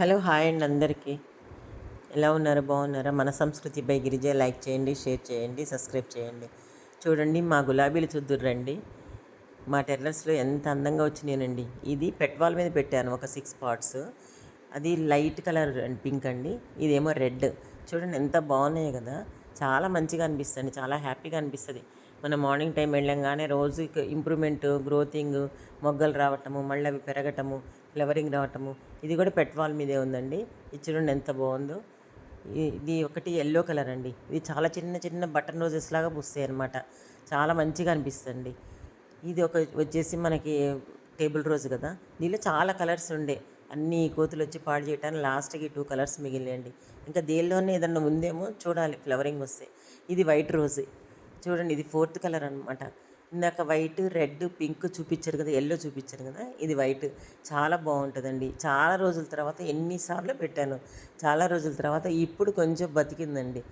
Hello hi అండి అందరికీ. ఎలా ఉన్నారు? బాగున్నారా? మన సంస్కృతి బై గిరిజ లైక్ చేయండి షేర్ చేయండి సబ్స్క్రైబ్ చేయండి. చూడండి మా గులాబీలు చూద్దుర్రండి. మా టెర్రస్లో ఎంత అందంగా వచ్చినాయనండి. ఇది పెట్వాల్ మీద పెట్టాను ఒక సిక్స్ పార్ట్స్. అది లైట్ కలర్ పింక్ అండి. ఇదేమో రెడ్. చూడండి ఎంత బాగున్నాయి కదా. చాలా మంచిగా అనిపిస్తుంది చాలా హ్యాపీగా అనిపిస్తుంది. మనం మార్నింగ్ టైం వెళ్ళంగానే రోజు ఇంప్రూవ్మెంట్ గ్రోతింగ్ మొగ్గలు రావటము మళ్ళీ అవి పెరగటము ఫ్లవరింగ్ రావటము ఇది కూడా పెట్వాల్ మీదే ఉందండి. ఇది చూడండి ఎంత బాగుందో. ఇది ఒకటి ఎల్లో కలర్ అండి. ఇది చాలా చిన్న చిన్న బటన్ రోజెస్ లాగా పూస్తాయి అనమాట చాలా మంచిగా అనిపిస్తుంది ఇది ఒక వచ్చేసి మనకి టేబుల్ రోజు కదా. దీనిలో చాలా కలర్స్ ఉండే. అన్ని కోతులు వచ్చి పాడు చేయడానికి లాస్ట్కి టూ కలర్స్ మిగిలియండి ఇంకా దేనిలోనే ఏదన్నా ఉందేమో చూడాలి ఫ్లవరింగ్ వస్తే. ఇది వైట్ రోజ్. చూడండి ఇది ఫోర్త్ కలర్ అనమాట ఇందాక వైట్ రెడ్ పింక్ చూపించారు కదా ఎల్లో చూపించారు కదా ఇది వైట్. చాలా బాగుంటుందండి. చాలా రోజుల తర్వాత ఎన్నిసార్లు పెట్టాను. చాలా రోజుల తర్వాత ఇప్పుడు కొంచెం బతికిందండి.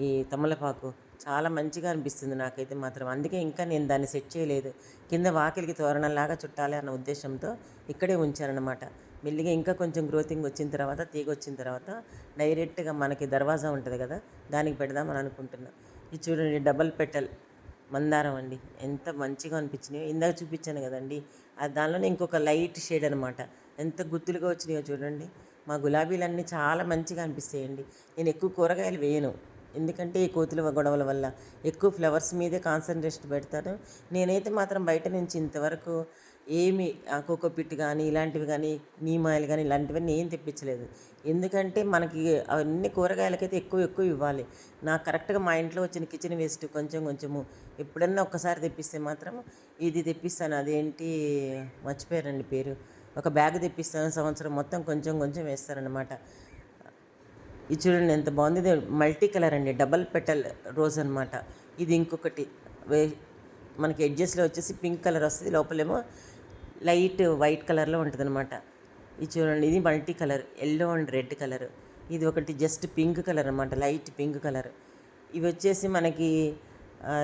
ఈ తమలపాకు చాలా మంచిగా అనిపిస్తుంది నాకైతే మాత్రం. అందుకే ఇంకా నేను దాన్ని సెట్ చేయలేదు. కింద వాకిలికి తోరణంలాగా చుట్టాలి అన్న ఉద్దేశంతో ఇక్కడే ఉంచానన్నమాట. మెల్లిగా ఇంకా కొంచెం గ్రోతింగ్ వచ్చిన తర్వాత తీగ వచ్చిన తర్వాత డైరెక్ట్గా మనకి దర్వాజా ఉంటుంది కదా దానికి పెడదామని అనుకుంటున్నాను ఇది చూడండి డబల్ పెటల్ మందారం అండి. ఎంత మంచిగా అనిపించినాయో. ఇందాక చూపించాను కదండి అది దానిలోనే ఇంకొక లైట్ షేడ్ అనమాట ఎంత గుత్తులుగా వచ్చినాయో చూడండి. మా గులాబీలన్నీ చాలా మంచిగా అనిపిస్తాయండి. నేను ఎక్కువ కూరగాయలు వేయను. ఎందుకంటే ఈ కోతుల గొడవల వల్ల ఎక్కువ ఫ్లవర్స్ మీదే కాన్సన్ట్రేషన్ పెడతాను నేనైతే మాత్రం బయట నుంచి ఇంతవరకు ఏమి కోకోపిట్ కానీ ఇలాంటివి కానీ నీమాయిలు కానీ ఇలాంటివన్నీ ఏం తెప్పించలేదు. ఎందుకంటే మనకి అవన్నీ కూరగాయలకైతే ఎక్కువ ఎక్కువ ఇవ్వాలి. నాకు కరెక్ట్గా మా ఇంట్లో వచ్చిన కిచెన్ వేస్ట్ కొంచెం కొంచెము ఎప్పుడన్నా ఒక్కసారి తెప్పిస్తే మాత్రం ఇది తెప్పిస్తాను. అదేంటి? మర్చిపోయారండి పేరు. ఒక బ్యాగ్ తెప్పిస్తాను. సంవత్సరం మొత్తం కొంచెం కొంచెం వేస్తారనమాట ఇది చూడండి ఎంత బాగుంది. ఇది మల్టీ కలర్ అండి. డబల్ పెటల్ రోజ్ అనమాట ఇది ఇంకొకటి. వే మనకి ఎడ్జెస్లో వచ్చేసి పింక్ కలర్ వస్తుంది. లోపలేమో లైట్ వైట్ కలర్లో ఉంటుంది అనమాట ఇది చూడండి. ఇది multi colour. Yellow and red colour. ఇది ఒకటి జస్ట్ పింక్ కలర్ అనమాట లైట్ పింక్ కలర్. ఇవి వచ్చేసి మనకి ఆ,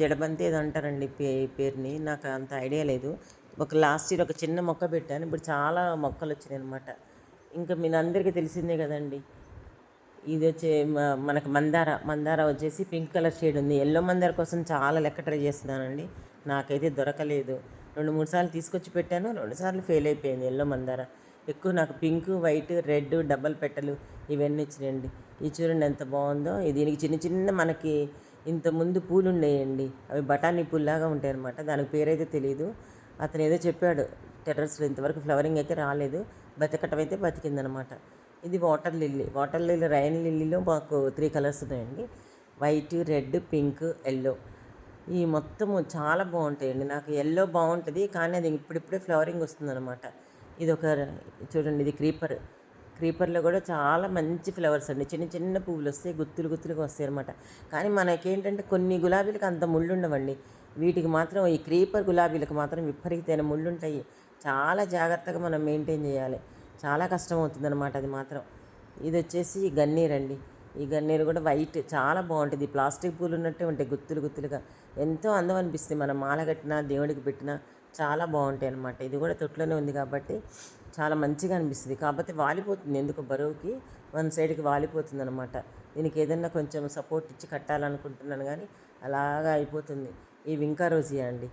జడబంతి ఏదో అంటారండి పే పేరుని. నాకు అంత ఐడియా లేదు. ఒక లాస్ట్ ఇయర్ ఒక చిన్న మొక్క పెట్టాను. ఇప్పుడు చాలా మొక్కలు వచ్చినాయి అనమాట ఇంకా మీ అందరికీ తెలిసిందే కదండి. ఇది వచ్చే మనకు మందార మందార వచ్చేసి పింక్ కలర్ షేడ్ ఉంది. ఎల్లో మందార కోసం చాలా లెక్క ట్రై చేస్తున్నానండి. నాకైతే దొరకలేదు. రెండు మూడు సార్లు తీసుకొచ్చి పెట్టాను. రెండు సార్లు ఫెయిల్ అయిపోయింది ఎల్లో మందార. ఎక్కువ నాకు పింక్ వైట్ రెడ్ డబల్ పెట్టలు ఇవన్నీ ఇచ్చినాయండి ఇది చూడండి ఎంత బాగుందో. దీనికి చిన్న చిన్న మనకి ఇంత ముందు పూలు ఉండేయండి. అవి బఠానీ పూల్లాగా ఉంటాయి అనమాట దానికి పేరైతే తెలియదు అతను ఏదో చెప్పాడు టెర్రస్లో ఇంతవరకు ఫ్లవరింగ్ అయితే రాలేదు. బతకటం అయితే బతికిందనమాట ఇది water lily. Water lily rain లిల్లీలో మాకు త్రీ కలర్స్ ఉన్నాయండి. White red pink yellow. ఈ మొత్తము చాలా బాగుంటాయండి. నాకు ఎల్లో బాగుంటుంది కానీ అది ఇప్పుడిప్పుడే ఫ్లవరింగ్ వస్తుందన్నమాట. ఇది ఒక చూడండి ఇది క్రీపర్. క్రీపర్లో కూడా చాలా మంచి ఫ్లవర్స్ అండి. చిన్న చిన్న పువ్వులు వస్తాయి గుత్తులు గుత్తులుగా వస్తాయి అనమాట కానీ మనకేంటంటే కొన్ని గులాబీలకు అంత ముళ్ళు ఉండవండి. వీటికి మాత్రం ఈ క్రీపర్ గులాబీలకు మాత్రం విపరీతమైన ముళ్ళు ఉంటాయి. చాలా జాగ్రత్తగా మనం మెయింటైన్ చేయాలి. చాలా కష్టం అవుతుంది అనమాట అది మాత్రం. ఇది వచ్చేసి గన్నీర్ అండి ఈ గన్నీరు కూడా వైట్ చాలా బాగుంటుంది. ప్లాస్టిక్ పూలు ఉన్నట్టే ఉంటాయి గుత్తులు గుత్తులుగా. ఎంతో అందం అనిపిస్తుంది. మనం మాల కట్టినా దేవుడికి పెట్టినా చాలా బాగుంటాయి అనమాట ఇది కూడా తొట్లోనే ఉంది కాబట్టి చాలా మంచిగా అనిపిస్తుంది. కాకపోతే వాలిపోతుంది ఎందుకు బరువుకి వన్ సైడ్కి వాలిపోతుంది అనమాట దీనికి ఏదన్నా కొంచెం సపోర్ట్ ఇచ్చి కట్టాలనుకుంటున్నాను కానీ అలాగా అయిపోతుంది. ఈ వింకా రోజియా అండి.